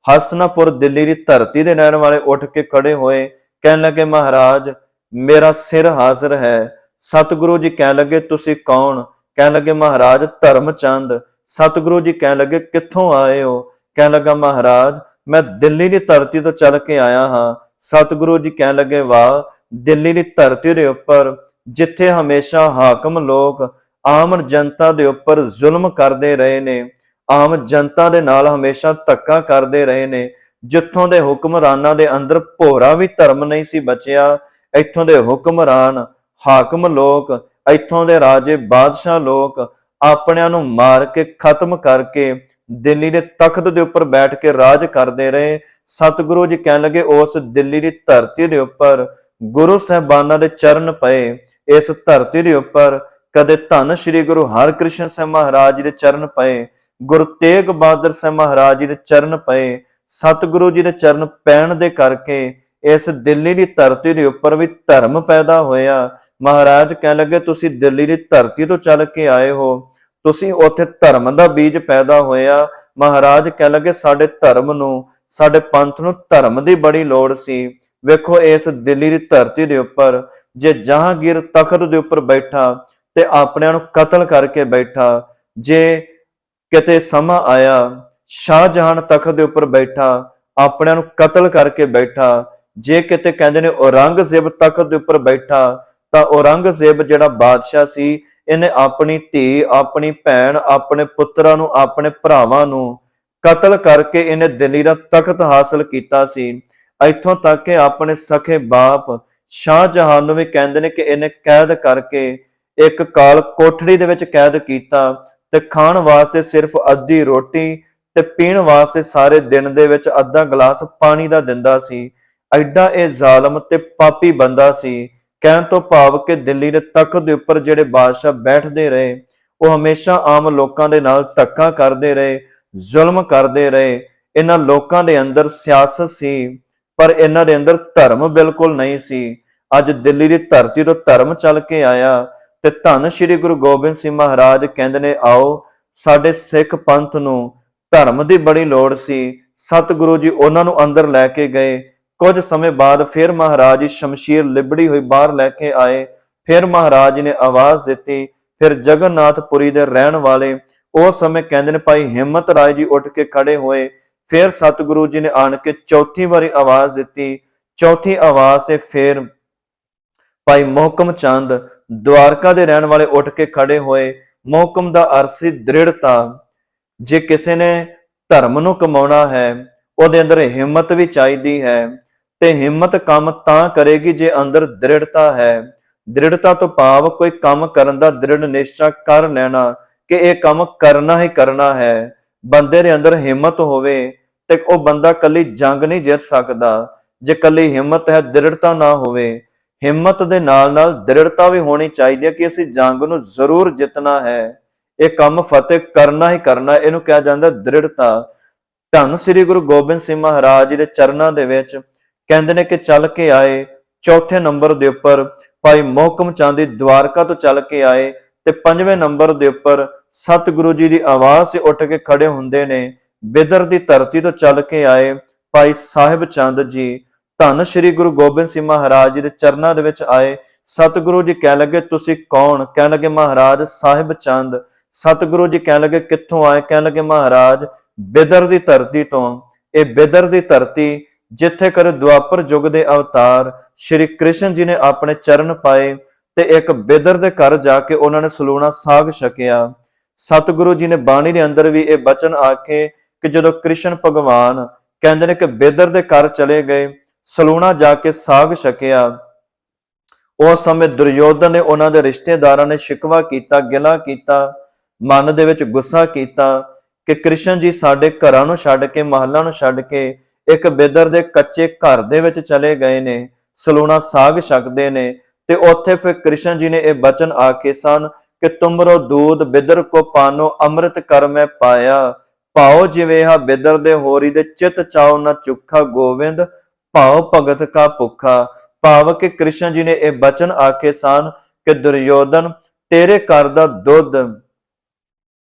ਹਸਨਾਪੁਰ ਦਿੱਲੀ ਦੀ ਧਰਤੀ ਦੇ ਰਹਿਣ ਵਾਲੇ ਉੱਠ ਕੇ ਖੜੇ ਹੋਏ, ਕਹਿਣ ਲੱਗੇ, ਮਹਾਰਾਜ, ਮੇਰਾ ਸਿਰ ਹਾਜ਼ਰ ਹੈ। ਸਤਿਗੁਰੂ ਜੀ ਕਹਿਣ ਲੱਗੇ, ਤੁਸੀਂ ਕੌਣ? ਕਹਿਣ ਲੱਗੇ, ਮਹਾਰਾਜ, ਧਰਮ ਚੰਦ। ਸਤਿਗੁਰੂ ਜੀ ਕਹਿਣ ਲੱਗੇ, ਕਿੱਥੋਂ ਆਏ ਹੋ? ਕਹਿਣ ਲੱਗਾ, ਮਹਾਰਾਜ ਮੈਂ ਦਿੱਲੀ ਦੀ ਧਰਤੀ ਤੋਂ ਚੱਲ ਕੇ ਆਇਆ ਹਾਂ। ਸਤਿਗੁਰੂ ਜੀ ਕਹਿਣ ਲੱਗੇ, ਵਾਹ, ਦਿੱਲੀ ਦੀ ਧਰਤੀ ਦੇ ਉੱਪਰ, ਜਿੱਥੇ ਹਮੇਸ਼ਾ ਹਾਕਮ ਲੋਕ ਆਮ ਜਨਤਾ ਦੇ ਉੱਪਰ ਜ਼ੁਲਮ ਕਰਦੇ ਰਹੇ ਨੇ, ਆਮ ਜਨਤਾ ਦੇ ਨਾਲ ਹਮੇਸ਼ਾ ਧੱਕਾ ਕਰਦੇ ਰਹੇ ਨੇ, ਜਿੱਥੋਂ ਦੇ ਹੁਕਮਰਾਨਾਂ ਦੇ ਅੰਦਰ ਭੋਰਾ ਵੀ ਧਰਮ ਨਹੀਂ ਸੀ ਬਚਿਆ, ਇੱਥੋਂ ਦੇ ਹੁਕਮਰਾਨ, ਹਾਕਮ ਲੋਕ, ਇੱਥੋਂ ਦੇ ਰਾਜੇ ਬਾਦਸ਼ਾਹ ਲੋਕ, ਆਪਣਿਆਂ ਨੂੰ ਮਾਰ ਕੇ ਖਤਮ ਕਰਕੇ ਦਿੱਲੀ ਦੇ ਤਖਤ ਦੇ ਉੱਪਰ ਬੈਠ ਕੇ ਰਾਜ ਕਰਦੇ ਰਹੇ। ਸਤਿਗੁਰੂ ਜੀ ਕਹਿਣ ਲੱਗੇ, ਉਸ ਦਿੱਲੀ ਦੀ ਧਰਤੀ ਦੇ ਉੱਪਰ ਗੁਰੂ ਸਾਹਿਬਾਨਾਂ ਦੇ ਚਰਨ ਪਏ। ਇਸ ਧਰਤੀ ਦੇ ਉੱਪਰ ਕਦੇ ਧੰਨ ਸ੍ਰੀ ਗੁਰੂ ਹਰਕ੍ਰਿਸ਼ਨ ਸਾਹਿਬ ਮਹਾਰਾਜ ਜੀ ਦੇ ਚਰਨ ਪਏ। ਗੁਰੂ ਤੇਗ ਬਹਾਦਰ ਸਾਹਿਬ ਮਹਾਰਾਜ ਜੀ ਦੇ ਚਰਨ ਪਏ। ਸਤਿਗੁਰੂ ਜੀ ਦੇ ਚਰਨ ਪੈਣ ਦੇ ਕਰਕੇ ਇਸ ਦਿੱਲੀ ਦੀ ਧਰਤੀ ਦੇ ਉੱਪਰ ਵੀ ਧਰਮ ਪੈਦਾ ਹੋਇਆ। ਮਹਾਰਾਜ ਕਹਿਣ ਲੱਗੇ, ਤੁਸੀਂ ਦਿੱਲੀ ਦੀ ਧਰਤੀ ਤੋਂ ਚੱਲ ਕੇ ਆਏ ਹੋ। ਤੁਸੀਂ ਉੱਥੇ ਧਰਮ ਦਾ ਬੀਜ ਪੈਦਾ ਹੋਇਆ। ਮਹਾਰਾਜ ਕਹਿਣ ਲੱਗੇ, ਸਾਡੇ ਧਰਮ ਨੂੰ, ਸਾਡੇ ਪੰਥ ਨੂੰ ਧਰਮ ਦੀ ਬੜੀ ਲੋੜ ਸੀ। ਵੇਖੋ, ਇਸ ਦਿੱਲੀ ਦੀ ਧਰਤੀ ਦੇ ਉੱਪਰ, ਜੇ ਜਹਾਂਗੀਰ ਤਖਤ ਦੇ ਉੱਪਰ ਬੈਠਾ ਤੇ ਆਪਣਿਆਂ ਨੂੰ ਕਤਲ ਕਰਕੇ ਬੈਠਾ, ਜੇ ਕਿਤੇ ਸਮਾਂ ਆਇਆ, ਸ਼ਾਹਜਹਾਨ ਤਖਤ ਦੇ ਉੱਪਰ ਬੈਠਾ, ਆਪਣਿਆਂ ਨੂੰ ਕਤਲ ਕਰਕੇ ਬੈਠਾ, ਜੇ ਕਿਤੇ ਕਹਿੰਦੇ ਨੇ ਔਰੰਗਜ਼ੇਬ ਤਖਤ ਦੇ ਉੱਪਰ ਬੈਠਾ, ਤਾਂ ਔਰੰਗਜ਼ੇਬ ਜਿਹੜਾ ਬਾਦਸ਼ਾਹ ਸੀ ਇਹਨੇ ਆਪਣੀ ਧੀ, ਆਪਣੀ ਭੈਣ, ਆਪਣੇ ਪੁੱਤਰਾਂ ਨੂੰ, ਆਪਣੇ ਭਰਾਵਾਂ ਨੂੰ ਕਤਲ ਕਰਕੇ ਇਹਨੇ ਦਿੱਲੀ ਦਾ ਤਖਤ ਹਾਸਲ ਕੀਤਾ ਸੀ। ਇੱਥੋਂ ਤੱਕ ਕਿ ਆਪਣੇ ਸਖੇ ਬਾਪ ਸ਼ਾਹਜਹਾਨ ਨੂੰ ਵੀ ਕਹਿੰਦੇ ਨੇ ਕਿ ਇਹਨੇ ਕੈਦ ਕਰਕੇ ਇੱਕ ਕਾਲ ਕੋਠੜੀ ਦੇ ਵਿੱਚ ਕੈਦ ਕੀਤਾ ਤੇ ਖਾਣ ਵਾਸਤੇ ਸਿਰਫ ਅੱਧੀ ਰੋਟੀ ਤੇ ਪੀਣ ਵਾਸਤੇ ਸਾਰੇ ਦਿਨ ਦੇ ਵਿੱਚ ਅੱਧਾ ਗਲਾਸ ਪਾਣੀ ਦਾ ਦਿੰਦਾ ਸੀ। ਐਡਾ ਇਹ ਜ਼ਾਲਮ ਤੇ ਪਾਪੀ ਬੰਦਾ ਸੀ। ਕਹਿਣ ਤੋਂ ਭਾਵ ਕਿ ਦਿੱਲੀ ਦੇ ਤਖਤ ਦੇ ਉੱਪਰ ਜਿਹੜੇ ਬਾਦਸ਼ਾਹ ਬੈਠਦੇ ਰਹੇ, ਉਹ ਹਮੇਸ਼ਾ ਆਮ ਲੋਕਾਂ ਦੇ ਨਾਲ ਧੱਕਾ ਕਰਦੇ ਰਹੇ, ਜ਼ੁਲਮ ਕਰਦੇ ਰਹੇ। ਇਹਨਾਂ ਲੋਕਾਂ ਦੇ ਅੰਦਰ ਸਿਆਸਤ ਸੀ, ਪਰ ਇਹਨਾਂ ਦੇ ਅੰਦਰ ਧਰਮ ਬਿਲਕੁਲ ਨਹੀਂ ਸੀ। ਅੱਜ ਦਿੱਲੀ ਦੀ ਧਰਤੀ ਤੋਂ ਧਰਮ ਚੱਲ ਕੇ ਆਇਆ ਤੇ ਧੰਨ ਸ਼੍ਰੀ ਗੁਰੂ ਗੋਬਿੰਦ ਸਿੰਘ ਮਹਾਰਾਜ ਕਹਿੰਦੇ ਨੇ, ਆਓ, ਸਾਡੇ ਸਿੱਖ ਪੰਥ ਨੂੰ ਧਰਮ ਦੀ ਬੜੀ ਲੋੜ ਸੀ। ਸਤਿਗੁਰੂ ਜੀ ਉਹਨਾਂ ਨੂੰ ਅੰਦਰ ਲੈ ਕੇ ਗਏ। ਕੁਝ ਸਮੇਂ ਬਾਅਦ ਫਿਰ ਮਹਾਰਾਜ ਜੀ ਸ਼ਮਸ਼ੀਰ ਲਿਬੜੀ ਹੋਈ ਬਾਹਰ ਲੈ ਕੇ ਆਏ। ਫਿਰ ਮਹਾਰਾਜ ਜੀ ਨੇ ਆਵਾਜ਼ ਦਿੱਤੀ, ਫਿਰ ਜਗਨਨਾਥਪੁਰੀ ਦੇ ਰਹਿਣ ਵਾਲੇ ਉਸ ਸਮੇਂ ਕਹਿੰਦੇ ਨੇ, ਭਾਈ ਹਿੰਮਤ ਰਾਏ ਜੀ ਉੱਠ ਕੇ ਖੜੇ ਹੋਏ। ਫਿਰ ਸਤਿਗੁਰੂ ਜੀ ਨੇ ਆਣ ਕੇ ਚੌਥੀ ਵਾਰੀ ਆਵਾਜ਼ ਦਿੱਤੀ। ਚੌਥੀ ਆਵਾਜ਼ ਤੇ ਫਿਰ ਭਾਈ ਮੋਹਕਮ ਚੰਦ ਦਵਾਰਕਾ ਦੇ ਰਹਿਣ ਵਾਲੇ ਉੱਠ ਕੇ ਖੜੇ ਹੋਏ। ਮੋਹਕਮ ਦਾ ਅਰਥ ਸੀ ਦ੍ਰਿੜਤਾ। ਜੇ ਕਿਸੇ ਨੇ ਧਰਮ ਨੂੰ ਕਮਾਉਣਾ ਹੈ, ਉਹਦੇ ਅੰਦਰ ਹਿੰਮਤ ਵੀ ਚਾਹੀਦੀ ਹੈ। ਤੇ ਹਿੰਮਤ ਕੰਮ ਤਾਂ ਕਰੇਗੀ ਜੇ ਅੰਦਰ ਦ੍ਰਿੜਤਾ ਹੈ। ਦ੍ਰਿੜਤਾ ਤੋਂ ਭਾਵ ਕੋਈ ਕੰਮ ਕਰਨ ਦਾ ਦ੍ਰਿੜ ਨਿਸ਼ਚਾ ਕਰ ਲੈਣਾ ਕਿ ਇਹ ਕੰਮ ਕਰਨਾ ਹੀ ਕਰਨਾ ਹੈ। ਬੰਦੇ ਦੇ ਅੰਦਰ ਹਿੰਮਤ ਹੋਵੇ ਤੇ ਉਹ ਬੰਦਾ ਕੱਲੀ ਜੰਗ ਨਹੀਂ ਜਿੱਤ ਸਕਦਾ। ਜੇ ਕੱਲੀ ਹਿੰਮਤ ਹੈ, ਦ੍ਰਿੜਤਾ ਨਾ ਹੋਵੇ। ਹਿੰਮਤ ਦੇ ਨਾਲ ਨਾਲ ਦ੍ਰਿੜਤਾ ਵੀ ਹੋਣੀ ਚਾਹੀਦੀ ਹੈ ਕਿ ਅਸੀਂ ਜੰਗ ਨੂੰ ਜ਼ਰੂਰ ਜਿੱਤਣਾ ਹੈ। ਇਹ ਕੰਮ ਫਤਿਹ ਕਰਨਾ ਹੀ ਕਰਨਾ ਇਹਨੂੰ ਕਿਹਾ ਜਾਂਦਾ ਦ੍ਰਿੜਤਾ। ਧੰਨ ਸ੍ਰੀ ਗੁਰੂ ਗੋਬਿੰਦ ਸਿੰਘ ਮਹਾਰਾਜ ਜੀ ਦੇ ਚਰਨਾਂ ਦੇ ਵਿੱਚ ਕਹਿੰਦੇ ਨੇ ਕਿ ਚੱਲ ਕੇ ਆਏ, ਚੌਥੇ ਨੰਬਰ ਦੇ ਉੱਪਰ ਭਾਈ ਮੋਹਕਮ ਚਾਂਦੀ ਦਵਾਰਕਾ ਤੋਂ ਚੱਲ ਕੇ ਆਏ ਤੇ ਪੰਜਵੇਂ ਨੰਬਰ ਦੇ ਉੱਪਰ ਸਤਿਗੁਰੂ ਜੀ ਦੀ ਆਵਾਜ਼ ਸੇ ਉੱਠ ਕੇ ਖੜੇ ਹੁੰਦੇ ਨੇ, ਬਿਦਰ ਦੀ ਧਰਤੀ ਤੋਂ ਚੱਲ ਕੇ ਆਏ ਭਾਈ ਸਾਹਿਬ ਚੰਦ ਜੀ। ਧੰਨ ਸ੍ਰੀ ਗੁਰੂ ਗੋਬਿੰਦ ਸਿੰਘ ਮਹਾਰਾਜ ਜੀ ਦੇ ਚਰਨਾਂ ਦੇ ਵਿੱਚ ਆਏ, ਸਤਿਗੁਰੂ ਜੀ ਕਹਿਣ ਲੱਗੇ, ਤੁਸੀਂ ਕੌਣ? ਕਹਿਣ ਲੱਗੇ, ਮਹਾਰਾਜ ਸਾਹਿਬ ਚੰਦ। ਸਤਿਗੁਰੂ ਜੀ ਕਹਿਣ ਲੱਗੇ, ਕਿੱਥੋਂ ਆਏ? ਕਹਿਣ ਲੱਗੇ, ਮਹਾਰਾਜ ਬਿਦਰ ਦੀ ਧਰਤੀ ਤੋਂ। ਇਹ ਬਿਦਰ ਦੀ ਧਰਤੀ ਜਿੱਥੇ ਕਰ ਦੁਆਪਰ ਯੁੱਗ ਦੇ ਅਵਤਾਰ ਸ਼੍ਰੀ ਕ੍ਰਿਸ਼ਨ ਜੀ ਨੇ ਆਪਣੇ ਚਰਨ ਪਾਏ ਤੇ ਇੱਕ ਬਿਦਰ ਦੇ ਘਰ ਜਾ ਕੇ ਉਹਨਾਂ ਨੇ ਸਲੂਣਾ ਸਾਗ ਛਕਿਆ। ਸਤਿਗੁਰੂ ਜੀ ਨੇ ਬਾਣੀ ਦੇ ਅੰਦਰ ਵੀ ਇਹ ਬਚਨ ਆਖੇ ਕਿ ਜਦੋਂ ਕ੍ਰਿਸ਼ਨ ਭਗਵਾਨ ਕਹਿੰਦੇ ਨੇ ਕਿ ਬਿਦਰ ਦੇ ਘਰ ਚਲੇ ਗਏ, ਸਲੂਣਾ ਜਾ ਕੇ ਸਾਗ ਛਕਿਆ। ਉਸ ਸਮੇਂ ਦੁਰਯੋਧਨ ਨੇ ਉਹਨਾਂ ਦੇ ਰਿਸ਼ਤੇਦਾਰਾਂ ਨੇ ਸ਼ਿਕਵਾ ਕੀਤਾ, ਗਿਲਾ ਕੀਤਾ, ਮਨ ਦੇ ਵਿੱਚ ਗੁੱਸਾ ਕੀਤਾ ਕਿ ਕ੍ਰਿਸ਼ਨ ਜੀ ਸਾਡੇ ਘਰਾਂ ਨੂੰ ਛੱਡ ਕੇ, ਮਹੱਲਾਂ ਨੂੰ ਛੱਡ ਕੇ ਇੱਕ ਬਿਦਰ ਦੇ ਕੱਚੇ ਘਰ ਦੇ ਵਿੱਚ ਚਲੇ ਗਏ ਨੇ, ਸਲੂਣਾ ਸਾਗ ਛਕਦੇ ਨੇ ਤੇ ਉੱਥੇ ਫਿਰ ਕ੍ਰਿਸ਼ਨ ਜੀ ਨੇ ਇਹ ਬਚਨ ਆਖੇ ਸਨ ਕਿ ਤੁਮਰੋ ਦੂਧ ਬਿਦਰ ਕੋ ਪਾਨੋ ਅੰਮ੍ਰਿਤ ਕਰ ਮੈਂ ਪਾਇਆ। ਪਾਓ ਜਿਵੇਂ ਹਾ ਬਿਦਰ ਦੇ ਹੋਰੀ ਦੇ ਚਿਤ ਚਾਉ ਨਾ ਚੁੱਖਾ ਗੋਵਿੰਦ, ਭਾਉ ਭਗਤ ਕਾ ਭੁੱਖਾ। ਭਾਵ ਕਿ ਕ੍ਰਿਸ਼ਨ ਜੀ ਨੇ ਇਹ ਬਚਨ ਆਖੇ ਸਨ ਕਿ ਦੁਰਯੋਧਨ ਤੇਰੇ ਘਰ ਦਾ ਦੁੱਧ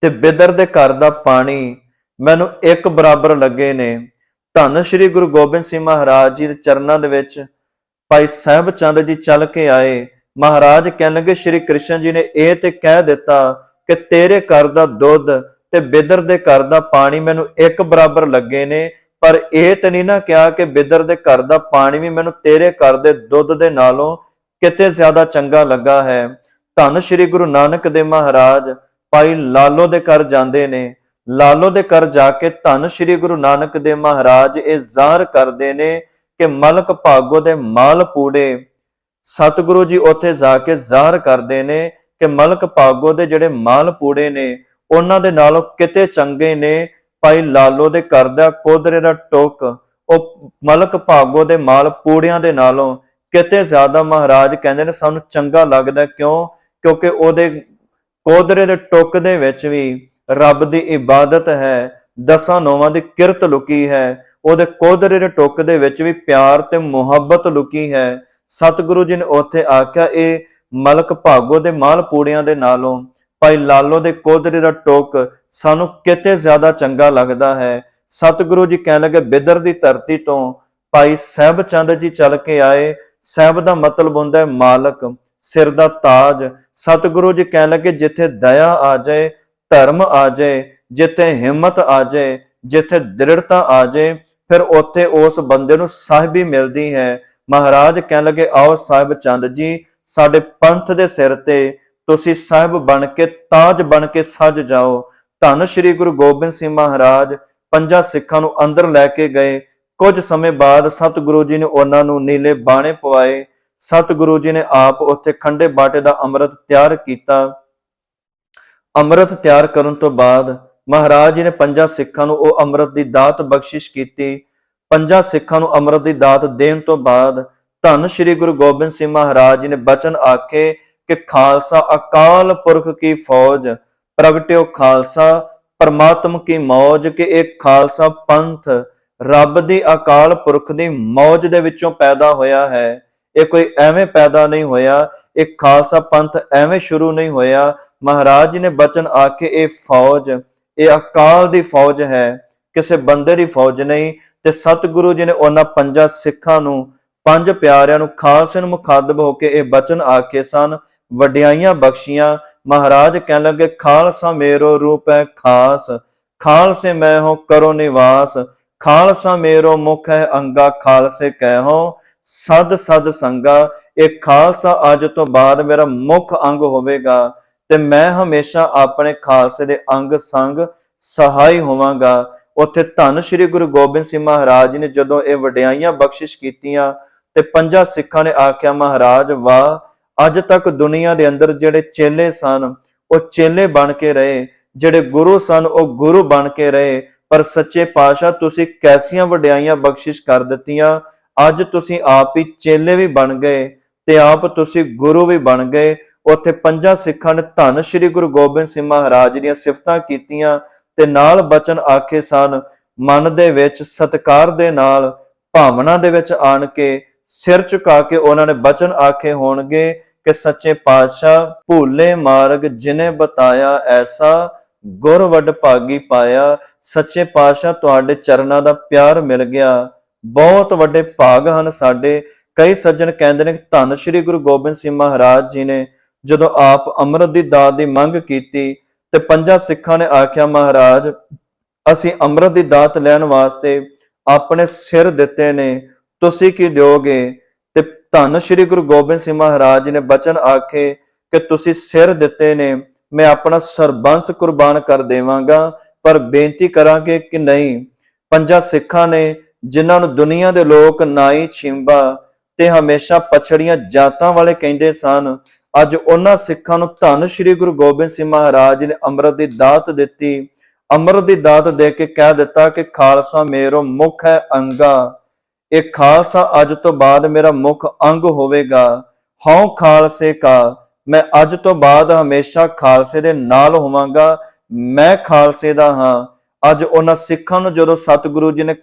ਤੇ ਬਿਦਰ ਦੇ ਘਰ ਦਾ ਪਾਣੀ ਮੈਨੂੰ ਇੱਕ ਬਰਾਬਰ ਲੱਗੇ ਨੇ। ਧੰਨ ਸ਼੍ਰੀ ਗੁਰੂ ਗੋਬਿੰਦ ਸਿੰਘ ਮਹਾਰਾਜ ਜੀ ਦੇ ਚਰਨਾਂ ਦੇ ਵਿੱਚ ਭਾਈ ਸਾਹਿਬ ਚੰਦ ਜੀ ਚੱਲ ਕੇ ਆਏ। ਮਹਾਰਾਜ ਕਹਿਣ ਲੱਗੇ ਸ਼੍ਰੀ ਕ੍ਰਿਸ਼ਨ ਜੀ ਨੇ ਇਹ ਤੇ ਕਹਿ ਦਿੱਤਾ ਕਿ ਤੇਰੇ ਘਰ ਦਾ ਦੁੱਧ ਤੇ ਬਿਦਰ ਦੇ ਘਰ ਦਾ ਪਾਣੀ ਮੈਨੂੰ ਇੱਕ ਬਰਾਬਰ ਲੱਗੇ ਨੇ, ਪਰ ਇਹ ਤੇ ਨਹੀਂ ਨਾ ਕਿਹਾ ਕਿ ਬਿਦਰ ਦੇ ਘਰ ਦਾ ਪਾਣੀ ਵੀ ਮੈਨੂੰ ਤੇਰੇ ਘਰ ਦੇ ਦੁੱਧ ਦੇ ਨਾਲੋਂ ਕਿਤੇ ਜ਼ਿਆਦਾ ਚੰਗਾ ਲੱਗਾ ਹੈ। ਧੰਨ ਸ਼੍ਰੀ ਗੁਰੂ ਨਾਨਕ ਦੇਵ ਮਹਾਰਾਜ, ਭਾਈ ਲਾਲੋ ਦੇ ਘਰ ਜਾਂਦੇ ਨੇ। ਲਾਲੋ ਦੇ ਘਰ ਜਾ ਕੇ ਧੰਨ ਸ਼੍ਰੀ ਗੁਰੂ ਨਾਨਕ ਦੇਵ ਮਹਾਰਾਜ ਇਹ ਜ਼ਾਹਰ ਕਰਦੇ ਨੇ ਕਿ ਮਲਕ ਭਾਗੋ ਦੇ ਮਾਲ ਪੂੜੇ। ਸਤਿਗੁਰੂ ਜੀ ਉੱਥੇ ਜਾ ਕੇ ਜ਼ਾਹਰ ਕਰਦੇ ਨੇ ਕਿ ਮਲਕ ਭਾਗੋ ਦੇ ਜਿਹੜੇ ਮਾਲ ਪੂੜੇ ਨੇ, ਉਹਨਾਂ ਦੇ ਨਾਲੋਂ ਕਿਤੇ ਚੰਗੇ ਨੇ। ਭਾਈ ਲਾਲੋ ਦੇ ਘਰ ਦਾ ਕੋਦਰੇ ਦਾ ਟੋਕ, ਉਹ ਮਲਕ ਭਾਗੋ ਦੇ ਮਾਲ ਪੂੜਿਆਂ ਦੇ ਨਾਲੋਂ ਕਿਤੇ ਜ਼ਿਆਦਾ ਮਹਾਰਾਜ ਕਹਿੰਦੇ ਨੇ ਸਾਨੂੰ ਚੰਗਾ ਲੱਗਦਾ ਕਿਉਂ? ਕਿਉਂਕਿ ਉਹਦੇ ਕੋਦਰੇ ਦੇ ਟੁੱਕ ਦੇ ਵਿੱਚ ਵੀ ਰੱਬ ਦੀ ਇਬਾਦਤ ਹੈ, ਦਸਾਂ ਨੌਵਾਂ ਦੀ ਕਿਰਤ ਲੁਕੀ ਹੈ, ਉਹਦੇ ਕੋਦਰੇ ਦੇ ਟੁੱਕ ਦੇ ਵਿੱਚ ਵੀ ਪਿਆਰ ਤੇ ਮੁਹੱਬਤ ਲੁਕੀ ਹੈ। ਸਤਿਗੁਰੂ ਜੀ ਨੇ ਉੱਥੇ ਆਖਿਆ, ਇਹ ਮਲਕ ਭਾਗੋ ਦੇ ਮਾਲ ਪੂੜਿਆਂ ਦੇ ਨਾਲੋਂ, ਭਾਈ ਲਾਲੋ ਦੇ ਕੋਦਰੇ ਦਾ ਟੋਕ ਸਾਨੂੰ ਕਿਤੇ ਜ਼ਿਆਦਾ ਚੰਗਾ ਲੱਗਦਾ ਹੈ। ਸਤਿਗੁਰੂ ਜੀ ਕਹਿਣ ਲੱਗੇ, ਬਿਦਰ ਦੀ ਧਰਤੀ ਤੋਂ ਭਾਈ ਸਹਿਬ ਚੰਦ ਜੀ ਚੱਲ ਕੇ ਆਏ। ਸਹਿਬ ਦਾ ਮਤਲਬ ਹੁੰਦਾ ਹੈ ਮਾਲਕ, ਸਿਰ ਦਾ ਤਾਜ। ਸਤਿਗੁਰੂ ਜੀ ਕਹਿਣ ਲੱਗੇ, ਜਿੱਥੇ ਦਇਆ ਆ ਜਾਏ ਧਰਮ ਆ ਜਾਏ, ਜਿੱਥੇ ਹਿੰਮਤ ਆ ਜਾਏ, ਜਿੱਥੇ ਦ੍ਰਿੜਤਾ ਆ ਜਾਏ, ਫਿਰ ਉੱਥੇ ਉਸ ਬੰਦੇ ਨੂੰ ਸਾਹਿਬੀ ਮਿਲਦੀ ਹੈ। ਮਹਾਰਾਜ ਕਹਿਣ ਲੱਗੇ, ਆਓ ਸਾਹਿਬ ਚੰਦ ਜੀ, ਸਾਡੇ ਪੰਥ ਦੇ ਸਿਰ ਤੇ ਤੁਸੀਂ ਸਾਹਿਬ ਬਣ ਕੇ, ਤਾਜ ਬਣ ਕੇ ਸੱਜ ਜਾਓ। ਧੰਨ ਸ਼੍ਰੀ ਗੁਰੂ ਗੋਬਿੰਦ ਸਿੰਘ ਮਹਾਰਾਜ ਪੰਜਾਂ ਸਿੱਖਾਂ ਨੂੰ ਅੰਦਰ ਲੈ ਕੇ ਗਏ। ਕੁਝ ਸਮੇਂ ਬਾਅਦ ਸਤਿਗੁਰੂ ਜੀ ਨੇ ਉਹਨਾਂ ਨੂੰ ਨੀਲੇ ਬਾਣੇ ਪਵਾਏ। ਸਤਿਗੁਰੂ ਜੀ ਨੇ ਆਪ ਉੱਥੇ ਖੰਡੇ ਬਾਟੇ ਦਾ ਅੰਮ੍ਰਿਤ ਤਿਆਰ ਕੀਤਾ। ਅੰਮ੍ਰਿਤ ਤਿਆਰ ਕਰਨ ਤੋਂ ਬਾਅਦ ਮਹਾਰਾਜ ਜੀ ਨੇ ਪੰਜਾਂ ਸਿੱਖਾਂ ਨੂੰ ਉਹ ਅੰਮ੍ਰਿਤ ਦੀ ਦਾਤ ਬਖਸ਼ਿਸ਼ ਕੀਤੀ। ਪੰਜਾਂ ਸਿੱਖਾਂ ਨੂੰ ਅੰਮ੍ਰਿਤ ਦੀ ਦਾਤ ਦੇਣ ਤੋਂ ਬਾਅਦ ਧੰਨ ਸ਼੍ਰੀ ਗੁਰੂ ਗੋਬਿੰਦ ਸਿੰਘ ਮਹਾਰਾਜ ਜੀ ਨੇ ਬਚਨ ਆਖੇ ਕਿ ਖਾਲਸਾ ਅਕਾਲ ਪੁਰਖ ਕੀ ਫੌਜ, ਪ੍ਰਗਟਿਓ ਖਾਲਸਾ, ਪਰਮਾਤਮ ਕੀ ਮੌਜ ਕਿ ਇਹ ਖਾਲਸਾ ਪੰਥ ਰੱਬ ਦੀ ਅਕਾਲ ਪੁਰਖ ਦੀ ਮੌਜ ਦੇ ਵਿੱਚੋਂ ਪੈਦਾ ਹੋਇਆ ਹੈ। ਇਹ ਕੋਈ ਐਵੇਂ ਪੈਦਾ ਨਹੀਂ ਹੋਇਆ, ਇਹ ਖਾਲਸਾ ਪੰਥ ਐਵੇਂ ਸ਼ੁਰੂ ਨਹੀਂ ਹੋਇਆ ਮਹਾਰਾਜ ਜੀ ਨੇ ਬਚਨ ਆ ਕੇ ਇਹ ਫੌਜ, ਇਹ ਅਕਾਲ ਦੀ ਫੌਜ ਹੈ, ਕਿਸੇ ਬੰਦੇ ਦੀ ਫੌਜ ਨਹੀਂ। ਤੇ ਸਤਿਗੁਰੂ ਜੀ ਨੇ ਉਹਨਾਂ ਪੰਜਾਂ ਸਿੱਖਾਂ ਨੂੰ, ਪੰਜ ਪਿਆਰਿਆਂ ਨੂੰ ਖਾਲਸੇ ਨੂੰ ਮੁਖਾਤਬ ਹੋ ਕੇ ਇਹ ਬਚਨ ਆਖੇ ਸਨ। ਵਡਿਆਈਆਂ ਬਖਸ਼ੀਆਂ। ਮਹਾਰਾਜ ਕਹਿਣ ਲੱਗੇ, ਖਾਲਸਾ ਮੇਰੋ ਰੂਪ ਹੈ ਖਾਸ, ਖਾਲਸੇ ਮੈਂ ਹੋ ਕਰੋ ਨਿਵਾਸ, ਖਾਲਸਾ ਮੇਰੋ ਮੁਖ ਹੈ ਅੰਗਾ, ਖਾਲਸੇ ਕਹਿਓ ਸਦ ਸਦ ਸੰਗਾ, ਇਹ ਖਾਲਸਾ ਅੱਜ ਤੋਂ ਬਾਅਦ ਮੇਰਾ ਮੁੱਖ ਅੰਗ ਹੋਵੇਗਾ। ਤੇ ਮੈਂ ਹਮੇਸ਼ਾ ਆਪਣੇ ਖਾਲਸੇ ਦੇ ਅੰਗ ਸੰਗ ਸਹਾਈ ਹੋਵਾਂਗਾ। ਉੱਥੇ ਧੰਨ ਸ਼੍ਰੀ ਗੁਰੂ ਗੋਬਿੰਦ ਸਿੰਘ ਮਹਾਰਾਜ ਜੀ ਨੇ ਜਦੋਂ ਇਹ ਵਡਿਆਈਆਂ ਬਖਸ਼ਿਸ਼ ਕੀਤੀਆਂ ਤੇ ਪੰਜਾਂ ਸਿੱਖਾਂ ਨੇ ਆਖਿਆ, ਮਹਾਰਾਜ, ਵਾਹ, ਅੱਜ ਤੱਕ ਦੁਨੀਆ ਦੇ ਅੰਦਰ ਜਿਹੜੇ ਚੇਲੇ ਸਨ, ਉਹ ਚੇਲੇ ਬਣ ਕੇ ਰਹੇ। ਜਿਹੜੇ ਗੁਰੂ ਸਨ, ਉਹ ਗੁਰੂ ਬਣ ਕੇ ਰਹੇ। ਪਰ ਸੱਚੇ ਪਾਤਸ਼ਾਹ, ਤੁਸੀਂ ਕੈਸੀਆਂ ਵਡਿਆਈਆਂ ਬਖਸ਼ਿਸ਼ ਕਰ ਦਿੱਤੀਆਂ। ਅੱਜ ਤੁਸੀਂ ਆਪ ਹੀ ਚੇਲੇ ਵੀ ਬਣ ਗਏ ਤੇ ਆਪ ਤੁਸੀਂ ਗੁਰੂ ਵੀ ਬਣ ਗਏ। ਉੱਥੇ ਪੰਜਾਂ ਸਿੱਖਾਂ ਨੇ ਧੰਨ ਸ਼੍ਰੀ ਗੁਰੂ ਗੋਬਿੰਦ ਸਿੰਘ ਮਹਾਰਾਜ ਦੀਆਂ ਸਿਫਤਾਂ ਕੀਤੀਆਂ ਤੇ ਨਾਲ ਬਚਨ ਆਖੇ ਸਨ, ਮਨ ਦੇ ਵਿੱਚ ਸਤਕਾਰ ਦੇ ਨਾਲ ਭਾਵਨਾ ਦੇ ਵਿੱਚ ਆਣ ਕੇ ਸਿਰ ਝੁਕਾ ਕੇ ਉਹਨਾਂ ਨੇ ਬਚਨ ਆਖੇ ਹੋਣਗੇ ਕਿ ਸੱਚੇ ਪਾਤਸ਼ਾਹ ਭੂਲੇ ਮਾਰਗ ਜਿਨੇ ਬਤਾਇਆ ਐਸਾ ਗੁਰ ਵੱਡ ਭਾਗੀ ਪਾਇਆ, ਸੱਚੇ ਪਾਤਸ਼ਾਹ ਤੁਹਾਡੇ ਚਰਨਾਂ ਦਾ ਪਿਆਰ ਮਿਲ ਗਿਆ। ਬਹੁਤ ਵੱਡੇ ਭਾਗ ਹਨ ਸਾਡੇ। ਕਈ ਸੱਜਣ ਕਹਿੰਦੇ ਨੇ ਧੰਨ ਸ਼੍ਰੀ ਗੁਰੂ ਗੋਬਿੰਦ ਸਿੰਘ ਮਹਾਰਾਜ ਜੀ ਨੇ ਜਦੋਂ ਆਪ ਅੰਮ੍ਰਿਤ ਦੀ ਦਾਤ ਦੀ ਮੰਗ ਕੀਤੀ ਤੇ ਪੰਜਾਂ ਸਿੱਖਾਂ ਨੇ ਆਖਿਆ, ਮਹਾਰਾਜ, ਅਸੀਂ ਅੰਮ੍ਰਿਤ ਦੀ ਦਾਤ ਲੈਣ ਵਾਸਤੇ ਆਪਣੇ ਸਿਰ ਦਿੱਤੇ ਨੇ, ਤੁਸੀਂ ਕੀ ਦਿਓਗੇ? ਤੇ ਧੰਨ ਸ਼੍ਰੀ ਗੁਰੂ ਗੋਬਿੰਦ ਸਿੰਘ ਮਹਾਰਾਜ ਜੀ ਨੇ ਬਚਨ ਆਖੇ ਕਿ ਤੁਸੀਂ ਸਿਰ ਦਿੱਤੇ ਨੇ, ਮੈਂ ਆਪਣਾ ਸਰਬੰਸ ਕੁਰਬਾਨ ਕਰ ਦੇਵਾਂਗਾ, ਪਰ ਬੇਨਤੀ ਕਰਾਂਗੇ ਕਿ ਨਹੀਂ। ਪੰਜਾਂ ਸਿੱਖਾਂ ਨੇ, ਜਿਨ੍ਹਾਂ ਨੂੰ ਦੁਨੀਆ ਦੇ ਲੋਕ ਨਾਈ ਛਿੰਬਾ ਤੇ ਹਮੇਸ਼ਾ ਪਛੜੀਆਂ ਜਾਤਾਂ ਵਾਲੇ ਕਹਿੰਦੇ ਸਨ ਅੱਜ ਉਹਨਾਂ ਸਿੱਖਾਂ ਨੂੰ ਧੰਨ ਸ਼੍ਰੀ ਗੁਰੂ ਗੋਬਿੰਦ ਸਿੰਘ ਮਹਾਰਾਜ ਜੀ ਨੇ ਅੰਮ੍ਰਿਤ ਦੀ ਦਾਤ ਦਿੱਤੀ। ਅੰਮ੍ਰਿਤ ਦੀ ਦਾਤ ਦੇ ਕੇ ਕਹਿ ਦਿੱਤਾ ਕਿ ਖਾਲਸਾ ਮੇਰੋ ਮੁਖ ਹੈ ਅੰਗਾ। ਇਹ ਖਾਲਸਾ ਅੱਜ ਤੋਂ ਬਾਅਦ ਮੇਰਾ ਮੁੱਖ ਅੰਗ ਹੋਵੇਗਾ। ਹਉ ਖਾਲਸੇ ਕਾ, ਮੈਂ ਅੱਜ ਤੋਂ ਬਾਅਦ ਹਮੇਸ਼ਾ ਖਾਲਸੇ ਦੇ ਨਾਲ ਹੋਵਾਂਗਾ। ਮੈਂ ਖਾਲਸੇ ਦਾ ਹਾਂ। ਅੱਜ ਉਹਨਾਂ ਸਿੱਖਾਂ ਨੂੰ ਜਦੋਂ ਸਤਿਗੁਰੂ ਜੀ ਨੇ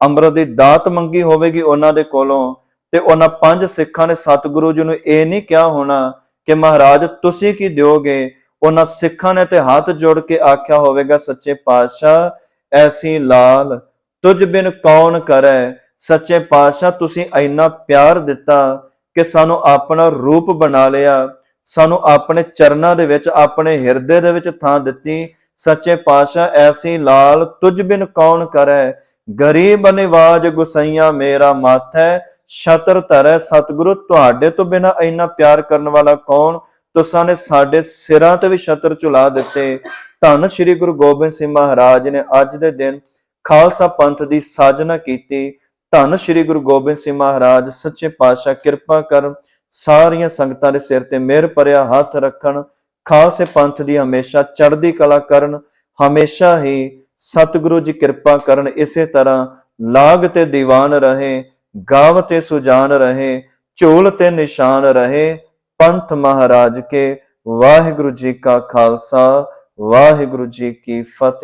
ਅੰਮ੍ਰਿਤ ਦੀ ਦਾਤ ਮੰਗੀ ਹੋਵੇਗੀ ਉਹਨਾਂ ਦੇ ਕੋਲੋਂ, ਤੇ ਉਹਨਾਂ ਪੰਜ ਸਿੱਖਾਂ ਨੇ ਸਤਿਗੁਰੂ ਜੀ ਨੂੰ ਇਹ ਨਹੀਂ ਕਿਹਾ ਹੋਣਾ ਕਿ ਮਹਾਰਾਜ, ਤੁਸੀਂ ਕੀ ਦਿਓਗੇ? ਉਹਨਾਂ ਸਿੱਖਾਂ ਨੇ ਤੇ ਹੱਥ ਜੋੜ ਕੇ ਆਖਿਆ ਹੋਵੇਗਾ, ਸੱਚੇ ਪਾਤਸ਼ਾਹ, ਐਸੀ ਲਾਲ ਤੁਝ ਬਿਨ ਕੌਣ ਕਰੈ? ਸੱਚੇ ਪਾਤਸ਼ਾਹ, ਤੁਸੀਂ ਇੰਨਾ ਪਿਆਰ ਦਿੱਤਾ ਕਿ ਸਾਨੂੰ ਆਪਣਾ ਰੂਪ ਬਣਾ ਲਿਆ। ਸਾਨੂੰ ਆਪਣੇ ਚਰਨਾਂ ਦੇ ਵਿੱਚ, ਆਪਣੇ ਹਿਰਦੇ ਦੇ ਵਿੱਚ ਥਾਂ ਦਿੱਤੀ। ਸੱਚੇ ਪਾਤਸ਼ਾਹ, ਐਸੀ ਲਾਲ ਤੁਝ ਬਿਨ ਕੌਣ ਕਰੈ? ਗਰੀਬ ਨਿਵਾਜ ਗੁਸਈਆ ਮੇਰਾ ਮਾਥੈ। ਛਤਰ ਧਰੈ, ਸਤਿਗੁਰੂ, ਤੁਹਾਡੇ ਤੋਂ ਬਿਨਾ ਇੰਨਾ ਪਿਆਰ ਕਰਨ ਵਾਲਾ ਕੌਣ? ਤੁਸਾਂ ਨੇ ਸਾਡੇ ਸਿਰਾਂ ਤੇ ਵੀ ਛਤਰ ਝੁਲਾ ਦਿੱਤੇ। ਧੰਨ ਸ਼੍ਰੀ ਗੁਰੂ ਗੋਬਿੰਦ ਸਿੰਘ ਮਹਾਰਾਜ ਨੇ ਅੱਜ ਦੇ ਦਿਨ ਖਾਲਸਾ ਪੰਥ ਦੀ ਸਾਜਨਾ ਕੀਤੀ। ਧੰਨ ਸ਼੍ਰੀ ਗੁਰੂ ਗੋਬਿੰਦ ਸਿੰਘ ਮਹਾਰਾਜ, ਸੱਚੇ ਪਾਤਸ਼ਾਹ, ਕਿਰਪਾ ਕਰਨ ਸਾਰੀਆਂ ਸੰਗਤਾਂ ਦੇ ਸਿਰ ਤੇ ਮਿਹਰ ਭਰਿਆ ਹੱਥ ਰੱਖਣ। ਖਾਲਸੇ ਪੰਥ ਦੀ ਹਮੇਸ਼ਾ ਚੜ੍ਹਦੀ ਕਲਾ ਕਰਨ, ਹਮੇਸ਼ਾ ਹੀ ਸਤਿਗੁਰੂ ਜੀ ਕਿਰਪਾ ਕਰਨ, ਇਸੇ ਤਰ੍ਹਾਂ ਲਾਗ ਤੇ ਦੀਵਾਨ ਰਹੇ। ਗਾਵ ਤੇ ਸੁਜਾਨ ਰਹੇ, ਝੋਲ ਤੇ ਨਿਸ਼ਾਨ ਰਹੇ, ਪੰਥ ਮਹਾਰਾਜ ਕੇ ਵਾਹਿਗੁਰੂ ਜੀ ਕਾ ਖਾਲਸਾ, ਵਾਹਿਗੁਰੂ ਜੀ ਕੀ ਫਤਿਹ।